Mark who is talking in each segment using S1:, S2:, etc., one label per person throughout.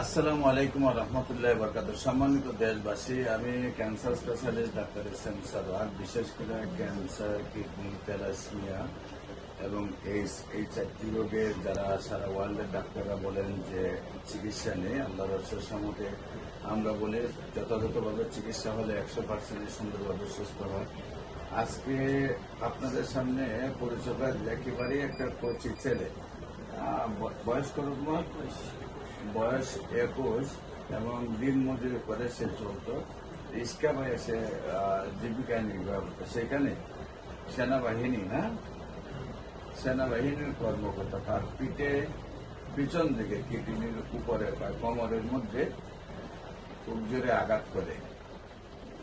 S1: আসসালামু আলাইকুম রহমতুল্লাহ বরকাত সম্মানিত দেশবাসী, আমি cancer specialist doctor S M Sarwar, বিশেষ করে ক্যান্সার, কিডনি তেলাসমিয়া এবং এইস এই চারটি রোগের যারা সারা ওয়ার্ল্ডের ডাক্তাররা বলেন যে চিকিৎসা নেই, আল্লাহ রসের আমরা বলি যথাযথভাবে চিকিৎসা হলে একশো পার্সেন্ট সুন্দরভাবে সুস্থ হয়। আজকে আপনাদের সামনে পরিচয় একেবারেই একটা কচি ছেলে। বয়স্ক ব- বয়স একুশ এবং দিন মজুরি করে সে চলতো। রিক্সা ভাই সে জীবিকা নির্বাহ করতো। সেখানে সেনাবাহিনী না সেনাবাহিনীর কর্মকর্তা তার পিঠে পিছন দিকে কিডনির উপরে বা কোমরের মধ্যে খুব জোরে আঘাত করে।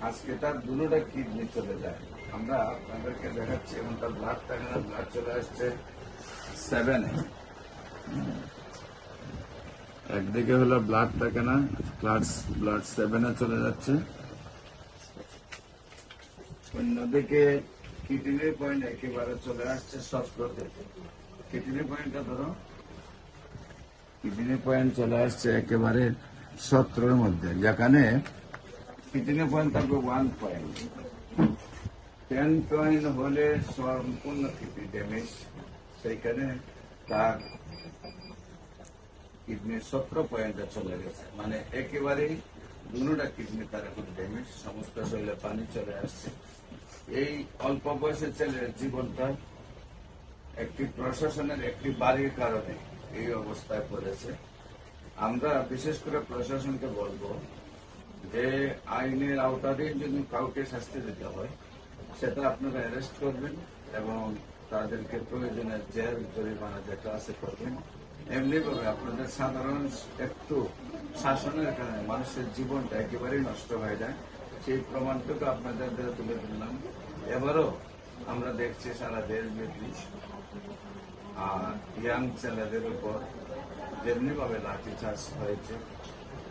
S1: আজকে তার দুটোটা কিডনি চলে যায়। আমরা আপনাদেরকে দেখাচ্ছি এবং তার ব্লাড থাকে না ব্লাড চলে আসছে সেভেনে একদিকে হলো ব্লাড থাকে না ব্লাড ব্লাড সেভেনে চলে যাচ্ছে। অন্যদিকে কিডনির পয়েন্ট একেবারে চলে আসছে সস্ত্রতে কিডনি পয়েন্টটা ধরো। কিডনি পয়েন্ট চলে আসছে একেবারে সত্তরের মধ্যে, যেখানে কিডনি পয়েন্ট থাকবে ওয়ান পয়েন্ট টেন পয়েন্ট হলে সম্পূর্ণ কিডনি ড্যামেজ সেইখানে তার কিডনির সতেরো পয়েন্টে চলে গেছে। মানে একেবারেই দুটা কিডনি তার এখন ড্যামেজ সমস্ত শরীরে পানি চলে আসছে। এই অল্প বয়সের ছেলের জীবনটা একটি প্রশাসনের একটি বাড়ির কারণে এই অবস্থায় পড়েছে। আমরা বিশেষ করে প্রশাসনকে বলব যে আইনের আওতাধীন যদি কাউকে শাস্তি দিতে হয়, সেটা আপনারা অ্যারেস্ট করবেন এবং তাদেরকে প্রয়োজনে জেল, জরিমানা যেটা আছে করবেন। এমনি ভাবে আপনাদের সাধারণ একটু শাসনের কারণে মানুষের জীবনটা একেবারেই নষ্ট হয়ে যায়। সেই প্রমাণটুকু আপনাদের দ্বারা তুলে ধরলাম। এবারও আমরা দেখছি সারা দেশ দেশব্যাপী আর ইয়াং ছেলেদের উপর যেমনি ভাবে লাঠিচার্জ হয়েছে,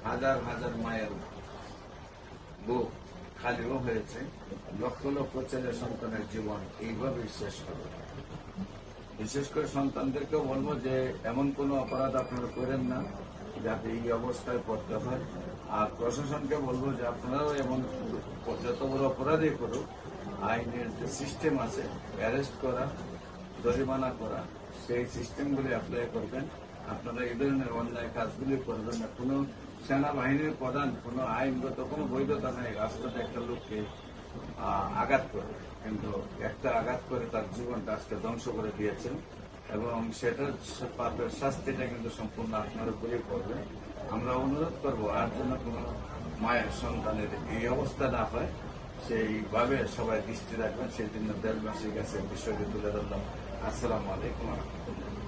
S1: হাজার হাজার মায়ের বুক খালিও হয়েছে, লক্ষ লক্ষ ছেলে সন্তানের জীবন এইভাবেই শেষ হবে। বিশেষ করে সন্তানদেরকেও বলব যে, এমন কোনো অপরাধ আপনারা করেন না, যাতে এই অবস্থায় পড়তে হয়। আর প্রশাসনকে বলব যে, আপনারাও এমন যত বড় অপরাধই করুক, আইনের যে সিস্টেম আছে, অ্যারেস্ট করা, জরিমানা করা, সেই সিস্টেমগুলি অ্যাপ্লাই করবেন। আপনারা এই ধরনের অন্যায় কাজগুলি করবেন না। কোনো সেনাবাহিনীর প্রধান, কোনো আইনগত, কোনো বৈধতা নেই। রাস্তাতে একটা লোককে আঘাত করে। কিন্তু একটা আঘাত করে তার জীবনটা আজকে ধ্বংস করে দিয়েছেন এবং সেটার পাপের শাস্তিটা কিন্তু সম্পূর্ণ আপনার উপরেই পড়বে। আমরা অনুরোধ করব, আর যেন কোনো মায়ের সন্তানের এই অবস্থা না হয়, সেইভাবে সবাই দৃষ্টি রাখবেন। সেই জন্য দেশবাসীর কাছে বিষয়টি তুলে ধরলাম। আসসালামু আলাইকুম রহমতুল্লাহ।